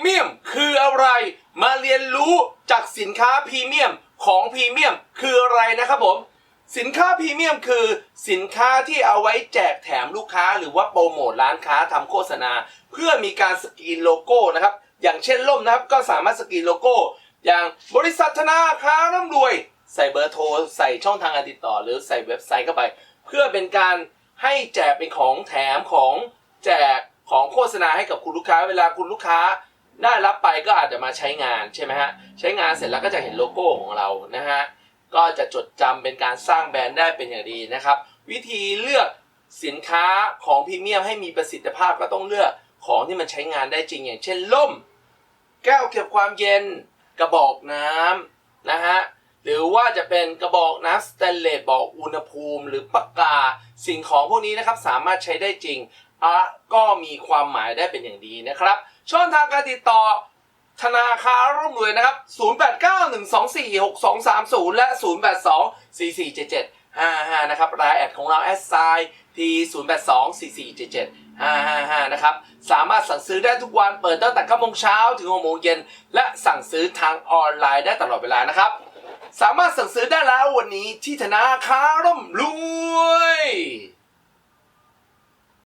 เมียมคืออะไร มาเรียนรู้จากสินค้าพรีเมียมของพรีเมียมคืออะไรนะครับผม สินค้าพรีเมียมคือสินค้าที่เอาไว้แจกแถมลูกค้า หรือว่าโปรโมทร้านค้าทำโฆษณา เพื่อมีการสกรีนโลโก้นะครับ อย่างเช่นล่มนะครับก็สามารถสกรีนโลโก้ อย่างบริษัทธนาคาร่ำรวย ใส่เบอร์โทร ใส่ช่องทางการติดต่อ หรือใส่เว็บไซต์เข้าไป เพื่อเป็นการให้แจกเป็นของแถมของแจกของโฆษณาให้กับคุณลูกค้าเวลาคุณลูกค้า ได้รับไปก็อาจจะมาใช้งานใช่ไหมฮะใช้งานเสร็จแล้วก็จะเห็นโลโก้ของเรานะฮะก็จะจดจำเป็นการสร้างแบรนด์ได้เป็นอย่างดีนะครับ วิธีเลือกสินค้าของพรีเมียมให้มีประสิทธิภาพก็ต้องเลือกของที่มันใช้งานได้จริงอย่างเช่นล่ม แก้วเก็บความเย็นกระบอกน้ำนะฮะหรือว่าจะเป็นกระบอกน้ำสแตนเลสบอกอุณหภูมิ หรือปากกาสิ่งของพวกนี้นะครับสามารถใช้ได้จริง อะก็มีความหมายได้เป็นอย่างดีนะครับ ช่องทางการติดต่อธนาคารร่วมรวยนะครับ 0891246230 และ 0824477555 นะครับรายแอดของเราแอดไซที0824477555 นะครับ สามารถสั่งซื้อได้ทุกวันเปิดตั้งแต่9โมงเช้าถึง6โมงเย็น และสั่งซื้อทางออนไลน์ได้ตลอดเวลานะครับ สามารถสั่งซื้อได้แล้ววันนี้ที่ธนาคารร่วมรวย